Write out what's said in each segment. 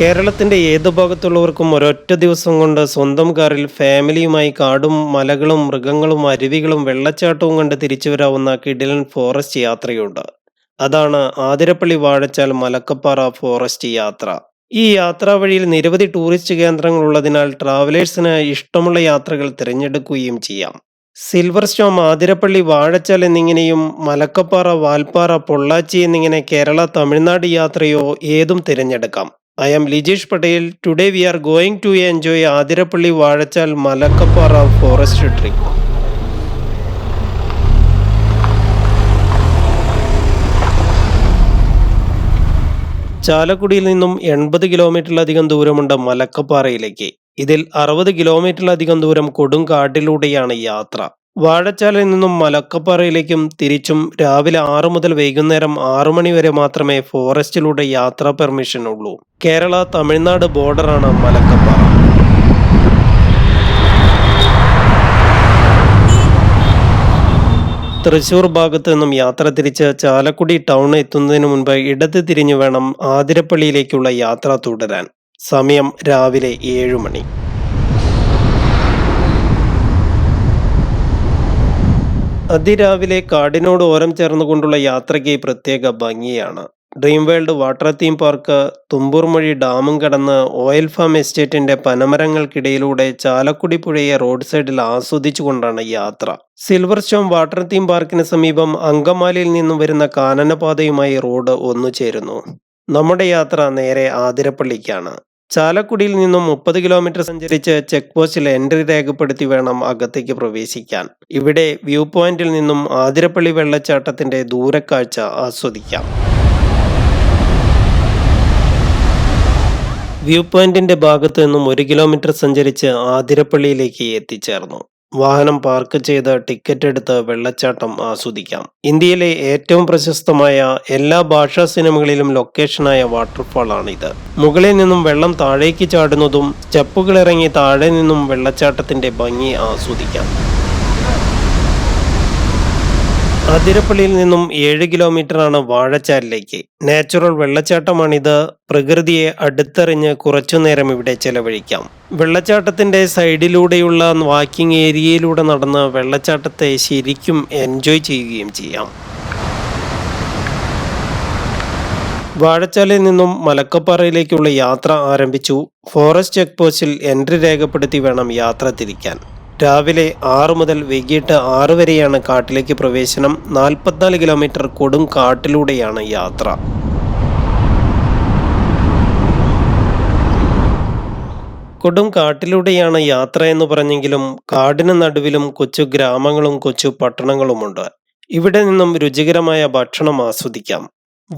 കേരളത്തിന്റെ ഏത് ഭാഗത്തുള്ളവർക്കും ഒരൊറ്റ ദിവസം കൊണ്ട് സ്വന്തം കാറിൽ ഫാമിലിയുമായി കാടും മലകളും മൃഗങ്ങളും അരുവികളും വെള്ളച്ചാട്ടവും കണ്ട് തിരിച്ചു വരാവുന്ന കിഡിലൻ ഫോറസ്റ്റ് യാത്രയുണ്ട്. അതാണ് ആതിരപ്പള്ളി വാഴച്ചാൽ മലക്കപ്പാറ ഫോറസ്റ്റ് യാത്ര. ഈ യാത്രാ വഴിയിൽ നിരവധി ടൂറിസ്റ്റ് കേന്ദ്രങ്ങൾ ഉള്ളതിനാൽ ട്രാവലേഴ്സിന് ഇഷ്ടമുള്ള യാത്രകൾ തിരഞ്ഞെടുക്കുകയും ചെയ്യാം. സിൽവർ സ്റ്റോം ആതിരപ്പള്ളി വാഴച്ചാൽ എന്നിങ്ങനെയും മലക്കപ്പാറ വാൽപ്പാറ പൊള്ളാച്ചി എന്നിങ്ങനെ കേരള തമിഴ്നാട് യാത്രയോ ഏതും തിരഞ്ഞെടുക്കാം. I am Lijeesh Patel. Today we are going to enjoy Athirappilly Vazhachal Malakkappara forest trip ചാലക്കുടിയിൽ നിന്നും എൺപത് കിലോമീറ്ററിലധികം ദൂരമുണ്ട് മലക്കപ്പാറയിലേക്ക്. ഇതിൽ അറുപത് കിലോമീറ്ററിലധികം ദൂരം കൊടുങ്കാട്ടിലൂടെയാണ് യാത്ര. വാഴച്ചാലിൽ നിന്നും മലക്കപ്പാറയിലേക്കും തിരിച്ചും രാവിലെ ആറു മുതൽ വൈകുന്നേരം ആറു മണി വരെ മാത്രമേ ഫോറസ്റ്റിലൂടെ യാത്രാ പെർമിഷൻ ഉള്ളൂ കേരള തമിഴ്നാട് ബോർഡറാണ് മലക്കപ്പാറ. തൃശൂർ ഭാഗത്തു നിന്നും യാത്ര തിരിച്ച് ചാലക്കുടി ടൗൺ എത്തുന്നതിന് മുൻപ് ഇടത് തിരിഞ്ഞു വേണം ആതിരപ്പള്ളിയിലേക്കുള്ള യാത്ര തുടരാൻ. സമയം രാവിലെ ഏഴു മണി. അതിരാവിലെ കാടിനോട് ഓരം ചേർന്നുകൊണ്ടുള്ള യാത്രയ്ക്ക് പ്രത്യേക ഭംഗിയാണ്. Dream World Water Theme Park Thumboormuzhi ഡാമും കടന്ന് ഓയിൽ ഫാം എസ്റ്റേറ്റിന്റെ പനമരങ്ങൾക്കിടയിലൂടെ ചാലക്കുടി പുഴയെ റോഡ് സൈഡിൽ ആസ്വദിച്ചുകൊണ്ടാണ് യാത്ര. സിൽവർ സ്റ്റോം വാട്ടർ തീം പാർക്കിന് സമീപം അങ്കമാലിയിൽ നിന്നും വരുന്ന കാനനപാതയുമായി റോഡ് ഒന്നുചേരുന്നു നമ്മുടെ യാത്ര നേരെ ആതിരപ്പള്ളിക്കാണ്. ചാലക്കുടിയിൽ നിന്നും മുപ്പത് കിലോമീറ്റർ സഞ്ചരിച്ച് ചെക്ക് പോസ്റ്റിൽ എൻട്രി രേഖപ്പെടുത്തി വേണം അകത്തേക്ക് പ്രവേശിക്കാൻ. ഇവിടെ വ്യൂ പോയിന്റിൽ നിന്നും ആതിരപ്പള്ളി വെള്ളച്ചാട്ടത്തിന്റെ ദൂരക്കാഴ്ച ആസ്വദിക്കാം. വ്യൂ പോയിന്റിന്റെ ഭാഗത്തു നിന്നും ഒരു കിലോമീറ്റർ സഞ്ചരിച്ച് ആതിരപ്പള്ളിയിലേക്ക് എത്തിച്ചേർന്നു. വാഹനം പാർക്ക് ചെയ്ത് ടിക്കറ്റ് എടുത്ത് വെള്ളച്ചാട്ടം ആസ്വദിക്കാം. ഇന്ത്യയിലെ ഏറ്റവും പ്രശസ്തമായ എല്ലാ ഭാഷാ സിനിമകളിലും ലൊക്കേഷനായ വാട്ടർഫാൾ ഇത് മുകളിൽ നിന്നും വെള്ളം താഴേക്ക് ചാടുന്നതും സ്റ്റെപ്പുകൾ ഇറങ്ങി താഴെ നിന്നും വെള്ളച്ചാട്ടത്തിന്റെ ഭംഗി ആസ്വദിക്കാം. അതിരപ്പള്ളിയിൽ നിന്നും ഏഴ് കിലോമീറ്ററാണ് വാഴച്ചാലിലേക്ക്. നാച്ചുറൽ വെള്ളച്ചാട്ടമാണിത്. പ്രകൃതിയെ അടുത്തെറിഞ്ഞ് കുറച്ചുനേരം ഇവിടെ ചെലവഴിക്കാം. വെള്ളച്ചാട്ടത്തിന്റെ സൈഡിലൂടെയുള്ള വാക്കിംഗ് ഏരിയയിലൂടെ നടന്ന് വെള്ളച്ചാട്ടത്തെ ശരിക്കും എൻജോയ് ചെയ്യുകയും ചെയ്യാം. വാഴച്ചാലിൽ നിന്നും മലക്കപ്പാറയിലേക്കുള്ള യാത്ര ആരംഭിച്ചു. ഫോറസ്റ്റ് ചെക്ക് പോസ്റ്റിൽ എൻട്രി രേഖപ്പെടുത്തി വേണം യാത്ര തിരിക്കാൻ. രാവിലെ ആറ് മുതൽ വൈകിട്ട് ആറ് വരെയാണ് കാട്ടിലേക്ക് പ്രവേശനം. നാൽപ്പത്തിനാല് കിലോമീറ്റർ കൊടും കാട്ടിലൂടെയാണ് യാത്ര. കൊടും കാട്ടിലൂടെയാണ് യാത്ര എന്ന് പറഞ്ഞെങ്കിലും കാടിന് നടുവിലും കൊച്ചു ഗ്രാമങ്ങളും കൊച്ചു പട്ടണങ്ങളുമുണ്ട്. ഇവിടെ നിന്നും രുചികരമായ ഭക്ഷണം ആസ്വദിക്കാം.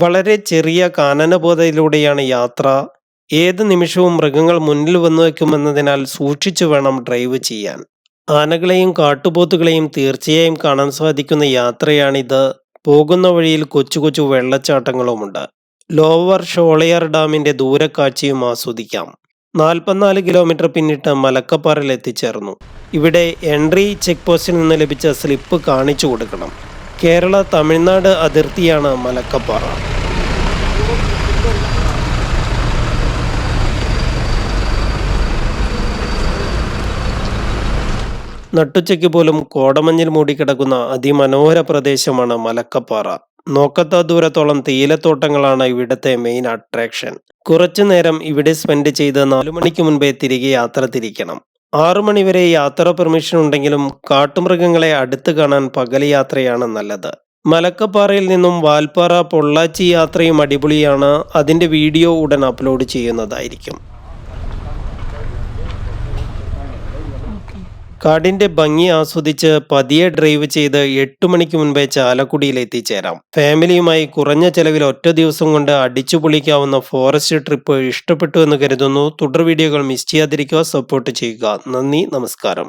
വളരെ ചെറിയ കാനനബോധയിലൂടെയാണ് യാത്ര. ഏത് നിമിഷവും മൃഗങ്ങൾ മുന്നിൽ വന്നു വയ്ക്കുമെന്നതിനാൽ സൂക്ഷിച്ചു വേണം ഡ്രൈവ് ചെയ്യാൻ. ആനകളെയും കാട്ടുപോത്തുകളെയും തീർച്ചയായും കാണാൻ സാധിക്കുന്ന യാത്രയാണിത്. പോകുന്ന വഴിയിൽ കൊച്ചു കൊച്ചു വെള്ളച്ചാട്ടങ്ങളുമുണ്ട്. ലോവർ ഷോളയാർ ഡാമിന്റെ ദൂരക്കാഴ്ചയും ആസ്വദിക്കാം. നാൽപ്പത്തിനാല് കിലോമീറ്റർ പിന്നിട്ട് മലക്കപ്പാറയിൽ എത്തിച്ചേർന്നു. ഇവിടെ എൻട്രി ചെക്ക് പോസ്റ്റിൽ നിന്ന് ലഭിച്ച സ്ലിപ്പ് കാണിച്ചു കൊടുക്കണം. കേരള തമിഴ്നാട് അതിർത്തിയാണ് മലക്കപ്പാറ. നട്ടുച്ചയ്ക്ക് പോലും കോടമഞ്ഞിൽ മൂടിക്കിടക്കുന്ന അതിമനോഹര പ്രദേശമാണ് മലക്കപ്പാറ. നോക്കത്ത ദൂരത്തോളം തേയിലത്തോട്ടങ്ങളാണ് ഇവിടുത്തെ മെയിൻ അട്രാക്ഷൻ കുറച്ചു നേരം ഇവിടെ സ്പെൻഡ് ചെയ്ത് നാലു മണിക്ക് മുൻപേ തിരികെ യാത്ര തിരിക്കണം. ആറു മണിവരെ യാത്ര പെർമിഷൻ ഉണ്ടെങ്കിലും കാട്ടുമൃഗങ്ങളെ അടുത്ത് കാണാൻ പകൽ യാത്രയാണ് നല്ലത്. മലക്കപ്പാറയിൽ നിന്നും വാൽപ്പാറ പൊള്ളാച്ചി യാത്രയും അടിപൊളിയാണ്. അതിന്റെ വീഡിയോ ഉടൻ അപ്ലോഡ് ചെയ്യുന്നതായിരിക്കും. കാടിന്റെ ഭംഗി ആസ്വദിച്ച് പതിയെ ഡ്രൈവ് ചെയ്ത് എട്ട് മണിക്ക് മുൻപേ ചാലക്കുടിയിൽ എത്തിച്ചേരാം ഫാമിലിയുമായി കുറഞ്ഞ ചെലവിൽ ഒറ്റ ദിവസം കൊണ്ട് അടിച്ചു പൊളിക്കാവുന്ന ഫോറസ്റ്റ് ട്രിപ്പ് ഇഷ്ടപ്പെട്ടു എന്ന് കരുതുന്നു. തുടർ വീഡിയോകൾ മിസ് ചെയ്യാതിരിക്കുക സപ്പോർട്ട് ചെയ്യുക. നന്ദി നമസ്കാരം.